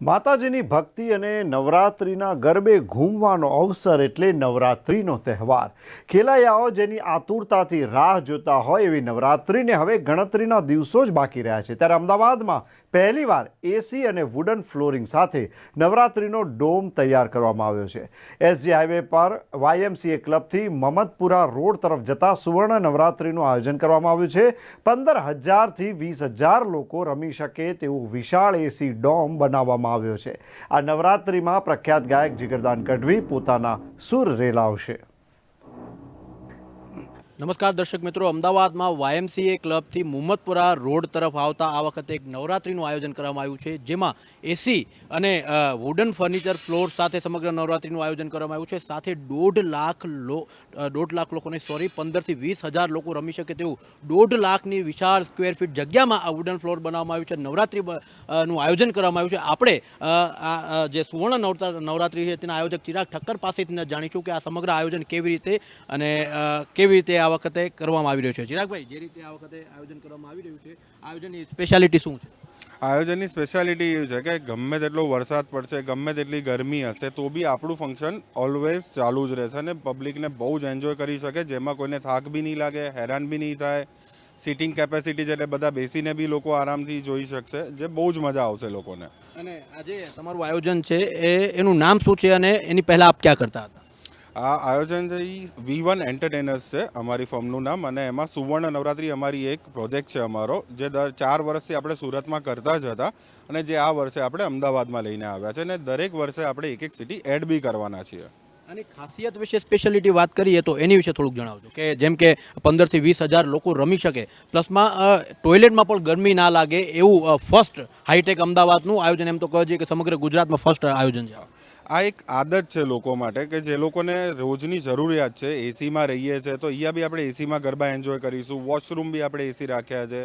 માતાજીની ભક્તિ અને નવરાત્રિના ગરબે ઘૂમવાનો અવસર એટલે નવરાત્રિનો તહેવાર. ખેલૈયાઓ જેની આતુરતાથી રાહ જોતા હોય એવી નવરાત્રિને હવે ગણતરીના દિવસો જ બાકી રહ્યા છે. ત્યારે અમદાવાદમાં પહેલીવાર એસી અને વુડન ફ્લોરિંગ સાથે નવરાત્રિનો ડોમ તૈયાર કરવામાં આવ્યો છે. એસજી હાઈવે પર વાયએમસીએ ક્લબથી મમદપુરા રોડ તરફ જતા સુવર્ણ નવરાત્રિનું આયોજન કરવામાં આવ્યું છે. પંદર હજારથી વીસ હજાર લોકો રમી શકે તેવું વિશાળ એસી ડોમ બનાવવામાં આવ્યો છે. આ નવરાત્રિમાં પ્રખ્યાત ગાયક જીગરદાન ગઢવી પોતાના સુર રેલાવશે. નમસ્કાર દર્શક મિત્રો, અમદાવાદમાં વાયએમસીએ ક્લબથી મુહમ્મદપુરા રોડ તરફ આવતા આ વખતે એક નવરાત્રિનું આયોજન કરવામાં આવ્યું છે, જેમાં એસી અને વુડન ફર્નિચર ફ્લોર સાથે સમગ્ર નવરાત્રિનું આયોજન કરવામાં આવ્યું છે. સાથે દોઢ લાખ લો દોઢ લાખ લોકોને સોરી પંદરથી વીસ હજાર લોકો રમી શકે તેવું દોઢ લાખની વિશાળ સ્ક્વેર ફીટ જગ્યામાં આ વુડન ફ્લોર બનાવવામાં આવ્યું છે. નવરાત્રિ નું આયોજન કરવામાં આવ્યું છે. આપણે જે સુવર્ણ નવરાત્રિ છે, તેના આયોજક ચિરાગ ઠક્કર પાસેથી જાણીશું કે આ સમગ્ર આયોજન કેવી રીતે અને કેવી રીતે આ વખતે કરવામાં આવી રહ્યો છે. ચિરાગભાઈ જે રીતે આ વખતે આયોજન કરવામાં આવી રહ્યું છે આયોજનની સ્પેશિયાલિટી શું છે? આયોજનની સ્પેશિયાલિટી એવું છે કે ગમે તેટલો વરસાદ પડશે ગમે તેટલી ગરમી હશે તો બી આપણું ફંક્શન ઓલવેઝ ચાલુ જ રહેશે અને પબ્લિકને બહુ જ એન્જોય કરી શકે જેમાં કોઈને થાક બી નહીં લાગે હેરાન બી નહીં થાય. સિટિંગ કેપેસિટી છે એટલે બધા બેસીને બી લોકો આરામથી જોઈ શકશે જે બહુ જ મજા આવશે લોકોને. અને આજે તમારું આયોજન છે એ એનું નામ શું છે અને એની પહેલાં આપ ક્યાં કરતા હતા? આ આયોજન છે વી વન એન્ટરટેનર્સ છે, અમારી ફર્મનું નામ અને એમાં સુવર્ણ નવરાત્રિ અમારી એક પ્રોજેક્ટ છે અમારો, જે દર ચાર વર્ષથી આપણે સુરતમાં કરતા જ હતા અને જે આ વર્ષે આપણે અમદાવાદમાં લઈને આવ્યા છે અને દરેક વર્ષે આપણે એક એક સિટી એડ બી કરવાના છીએ. અને ખાસિયત વિશે સ્પેશિયાલિટી વાત કરીએ તો એની વિશે થોડુંક જણાવજો, કે જેમ કે પંદરથી વીસ હજાર લોકો રમી શકે પ્લસમાં ટોયલેટમાં પણ ગરમી ના લાગે એવું ફર્સ્ટ હાઈટેક અમદાવાદનું આયોજન, એમ તો કહે છે કે સમગ્ર ગુજરાતમાં ફર્સ્ટ આયોજન છે આ એક આદત છે લોકો માટે કે જે લોકોને રોજની જરૂરિયાત છે, એસીમાં રહીએ છીએ તો અહીંયા બી આપણે એસીમાં ગરબા એન્જોય કરીશું વોશરૂમ બી આપણે એસી રાખ્યા છે.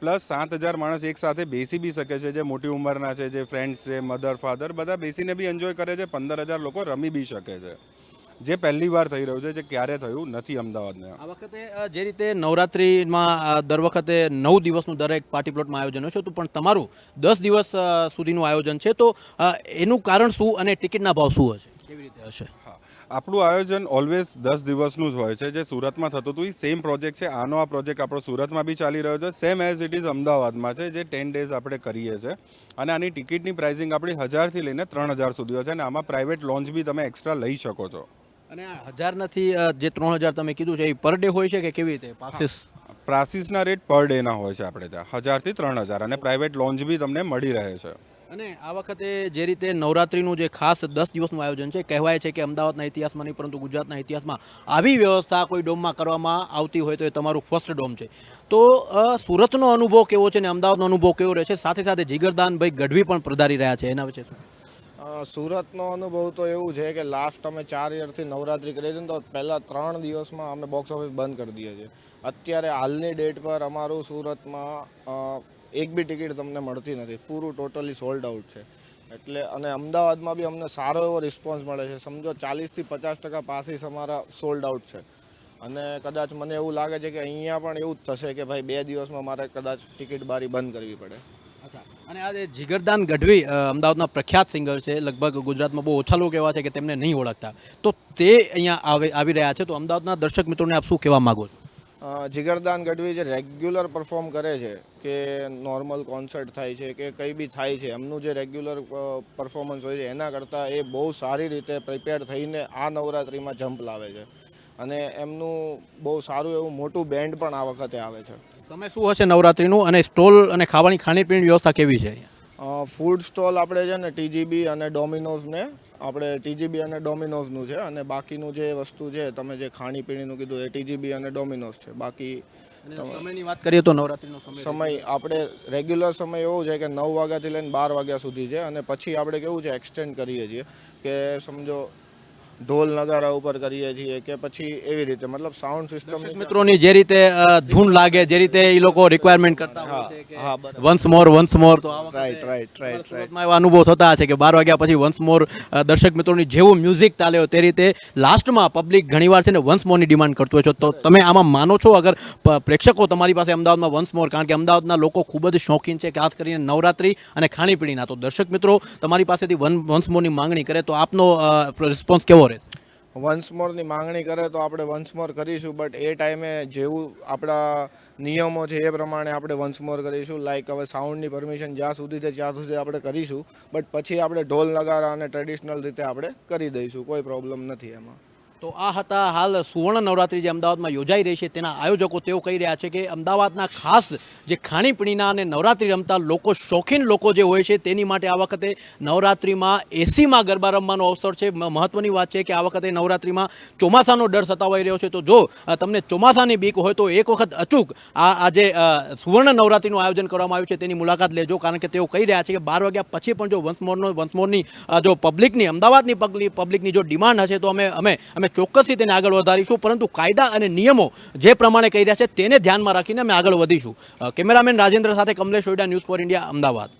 પ્લસ સાત હજાર માણસ એકસાથે બેસી બી શકે છે, જે મોટી ઉંમરના છે, જે ફ્રેન્ડ્સ છે મધર ફાધર બધા બેસીને બી એન્જોય કરે છે, પંદર હજાર લોકો રમી બી શકે છે. જે પહેલી વાર થઈ રહ્યું છે જે ક્યારે થયું નથી અમદાવાદને. આ વખતે જે રીતે નવરાત્રિમાં દર વખતે નવ દિવસનું દરેક પાર્ટી પ્લોટમાં આયોજન હોય છે તો પણ તમારું દસ દિવસ સુધીનું આયોજન છે તો એનું કારણ શું અને ટિકિટના ભાવ શું હશે? કેવી રીતે હશે? આપણું આયોજન ઓલવેઝ દસ દિવસનું જ હોય છે જે સુરતમાં થતું હતું એ સેમ પ્રોજેક્ટ છે. આનો આ પ્રોજેક્ટ આપણો સુરતમાં બી ચાલી રહ્યો છે સેમ એઝ ઇટ ઇઝ અમદાવાદમાં છે જે ટેન ડેઝ આપણે કરીએ છીએ અને આની ટિકિટની પ્રાઇસિંગ આપણી હજારથી લઈને ત્રણ હજાર સુધી હોય છે અને આમાં પ્રાઇવેટ લોન્ચ બી તમે એક્સ્ટ્રા લઈ શકો છો. અને હજાર નથી જે ત્રણ હજાર તમે કીધું છે એ પર ડે હોય છે કે કેવી રીતે? પાસીસ પ્રાસિસના રેટ પર ડેના હોય છે આપણે ત્યાં. હજારથી ત્રણ હજાર અને પ્રાઇવેટ લોન્જ બી તમને મળી રહે છે. અને આ વખતે જે રીતે નવરાત્રિનું જે ખાસ દસ દિવસનું આયોજન છે કહેવાય છે કે અમદાવાદના ઇતિહાસમાં નહીં પરંતુ ગુજરાતના ઇતિહાસમાં આવી વ્યવસ્થા કોઈ ડોમમાં કરવામાં આવતી હોય તો એ તમારું ફર્સ્ટ ડોમ છે. તો સુરતનો અનુભવ કેવો છે ને અમદાવાદનો અનુભવ કેવો રહે છે? સાથે સાથે જીગરદાનભાઈ ગઢવી પણ પધારી રહ્યા છે. એના વિશે સુરતનો અનુભવ તો એવું છે કે લાસ્ટ અમે ચાર યરથી નવરાત્રિ કરી હતી તો પહેલાં ત્રણ દિવસમાં અમે બોક્સ ઓફિસ બંધ કરી દઈએ છીએ અત્યારે હાલની ડેટ પર અમારું સુરતમાં એક બી ટિકિટ તમને મળતી નથી. પૂરું ટોટલી સોલ્ડ આઉટ છે. એટલે, અને અમદાવાદમાં બી અમને સારો એવો રિસ્પોન્સ મળે છે. સમજો ચાલીસથી પચાસ ટકા પાસીસ અમારા સોલ્ડ આઉટ છે. અને કદાચ મને એવું લાગે છે કે અહીંયા પણ એવું જ થશે કે ભાઈ બે દિવસમાં મારે કદાચ ટિકિટ બારી બંધ કરવી પડે. અને આ જે જીગરદાન ગઢવી અમદાવાદના પ્રખ્યાત સિંગર છે, લગભગ ગુજરાતમાં બહુ ઓછા લોકો એવા છે કે તેમને નહીં ઓળખતા. તો તે અહીંયા આવે, આવી રહ્યા છે. તો અમદાવાદના દર્શક મિત્રોને આપ શું કહેવા માગો છો? જીગરદાન ગઢવી જે રેગ્યુલર પરફોર્મ કરે છે, કે નોર્મલ કોન્સર્ટ થાય છે, કે કંઈ બી થાય છે, એમનું જે રેગ્યુલર પરફોર્મન્સ હોય છે, એના કરતાં એ બહુ સારી રીતે પ્રિપેર થઈને આ નવરાત્રિમાં જમ્પ લાવે છે. અને એમનું બહુ સારું એવું મોટું બેન્ડ પણ આ વખતે આવે છે. સમય શું હશે નવરાત્રિનું અને સ્ટોલ અને ખાવાની ખાણીપીણી વ્યવસ્થા કેવી છે ફૂડ સ્ટોલ આપણે છે ને ટીજીબી અને ડોમિનોઝને આપણે ટીજીબી અને ડોમિનોઝનું છે અને બાકીનું જે વસ્તુ છે તમે જે ખાણીપીણીનું કીધું એ ટીજીબી અને ડોમિનોઝ છે. બાકી સમયની વાત કરીએ તો નવરાત્રિનો સમય સમય આપણે રેગ્યુલર સમય એવો છે કે નવ વાગ્યાથી લઈને બાર વાગ્યા સુધી છે અને પછી આપણે કેવું છે એક્સટેન્ડ કરીએ છીએ કે સમજો ઢોલ નગારા ઉપર કરીએ છીએ કે પછી એવી રીતે મતલબ સાઉન્ડ સિસ્ટમ મિત્રોની જે રીતે ધૂન લાગે જે રીતે એ લોકો રિક્વાયરમેન્ટ કરતા હોય છે કે હા બરાબર. વન્સ મોર વન્સ મોર તો રાઈટ રાઈટ રાઈટ રાઈટ સુરતમાં એવા અનુભવ થતા હશે કે બાર વાગ્યા પછી વન્સ મોર દર્શક મિત્રોની જેવું મ્યુઝિક ચાલ્યો તે રીતે લાસ્ટમાં પબ્લિક ઘણીવાર છે ને વન્સ મોરની ડિમાન્ડ કરતું હોય છે. તો તમે આમાં માનો છો? અગર પ્રેક્ષકો તમારી પાસે અમદાવાદમાં વન્સ મોર કારણ કે અમદાવાદના લોકો ખૂબ જ શોખીન છે ખાસ કરીને નવરાત્રી અને ખાણીપીણીના. તો દર્શક મિત્રો તમારી પાસેથી વન વન્સ મોરની માંગણી કરે તો આપનો રિસ્પોન્સ કેવો રહે વન્સ મોરની માંગણી કરે તો આપણે વન્સ મોર કરીશું બટ એ ટાઈમે જેવું આપણા નિયમો છે એ પ્રમાણે આપણે વન્સ મોર કરીશું. લાઈક હવે સાઉન્ડની પરમિશન જ્યાં સુધી છે ત્યાં સુધી આપણે કરીશું બટ પછી આપણે ઢોલ નગારા અને ટ્રેડિશનલ રીતે આપણે કરી દઈશું. કોઈ પ્રોબ્લેમ નથી એમાં. તો આ હતા હાલ સુવર્ણ નવરાત્રી જે અમદાવાદમાં યોજાઈ રહી છે, તેના આયોજકો તેઓ કહી રહ્યા છે કે અમદાવાદના ખાસ જે ખાણીપીણીના અને નવરાત્રી રમતા લોકો, શોખીન લોકો જે હોય છે, તેની માટે આ વખતે નવરાત્રીમાં એસીમાં ગરબા રમવાનો અવસર છે. મહત્વની વાત છે કે આ વખતે નવરાત્રીમાં ચોમાસાનો ડર સતાવાઈ રહ્યો છે. તો જો તમને ચોમાસાની બીક હોય તો એક વખત અચૂક આ આજે સુવર્ણ નવરાત્રીનું આયોજન કરવામાં આવ્યું છે, તેની મુલાકાત લેજો. કારણ કે તેઓ કહી રહ્યા છે કે બાર વાગ્યા પછી પણ જો વંશમોરનો વંશમોરની જો પબ્લિકની, અમદાવાદની પબ્લિકની જો ડિમાન્ડ હશે, તો અમે અમે અમે ચોક્કસથી તેને આગળ વધારીશું. પરંતુ કાયદા અને નિયમો જે પ્રમાણે કહી રહ્યા છે તેને ધ્યાનમાં રાખીને અમે આગળ વધીશું. કેમેરામેન રાજેન્દ્ર સાથે કમલેશ ઓઈડા ન્યૂઝ ફોર ઇન્ડિયા, અમદાવાદ.